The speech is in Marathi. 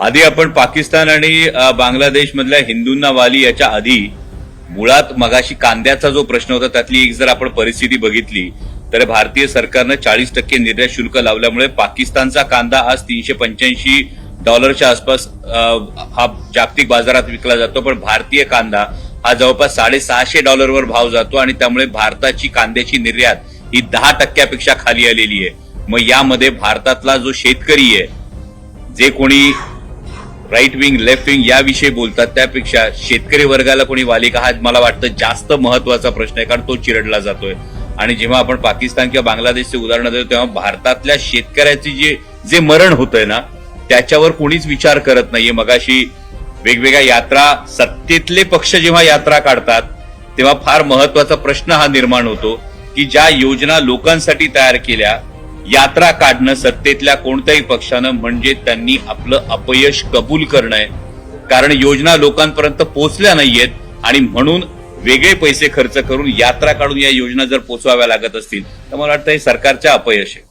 आधी आपण पाकिस्तान आणि बांगलादेश मधल्या हिंदूंना वाली याच्या आधी मुळात मगाशी कांद्याचा जो प्रश्न होता त्यातली एक जर आपण परिस्थिती बघितली तर भारतीय सरकारनं चाळीस टक्के निर्यात शुल्क लावल्यामुळे पाकिस्तानचा कांदा आज तीनशे पंच्याऐंशी डॉलरच्या आसपास हा जागतिक बाजारात विकला जातो पण भारतीय कांदा हा जवळपास साडेसहाशे डॉलरवर भाव जातो आणि त्यामुळे भारताची कांद्याची निर्यात ही दहा टक्क्यापेक्षा खाली आलेली आहे. मग यामध्ये भारतातला जो शेतकरी आहे जे कोणी राईट विंग लेफ्ट विंग याविषयी बोलतात. त्यापेक्षा शेतकरी वर्गाला कोणी वालिका हा मला वाटतं जास्त महत्त्वाचा प्रश्न आहे कारण तो चिरडला जातोय. आणि जेव्हा आपण पाकिस्तान किंवा बांगलादेशचे उदाहरण देतो तेव्हा भारतातल्या शेतकऱ्याचे जे जे मरण होतंय ना त्याच्यावर कोणीच विचार करत नाहीये. मगाशी वेगवेगळ्या यात्रा सत्तेतले पक्ष जेव्हा यात्रा काढतात तेव्हा फार महत्त्वाचा प्रश्न हा निर्माण होतो की ज्या योजना लोकांसाठी तयार केल्या यात्रा काढणं सत्तेतल्या कोणत्याही पक्षानं म्हणजे त्यांनी आपलं अपयश कबूल करणं आहे. कारण योजना लोकांपर्यंत पोहोचल्या नाहीयेत आणि म्हणून वेगळे पैसे खर्च करून यात्रा काढून या योजना जर पोचवाव्या लागत असतील तर मला वाटतं हे सरकारच्या अपयश आहे.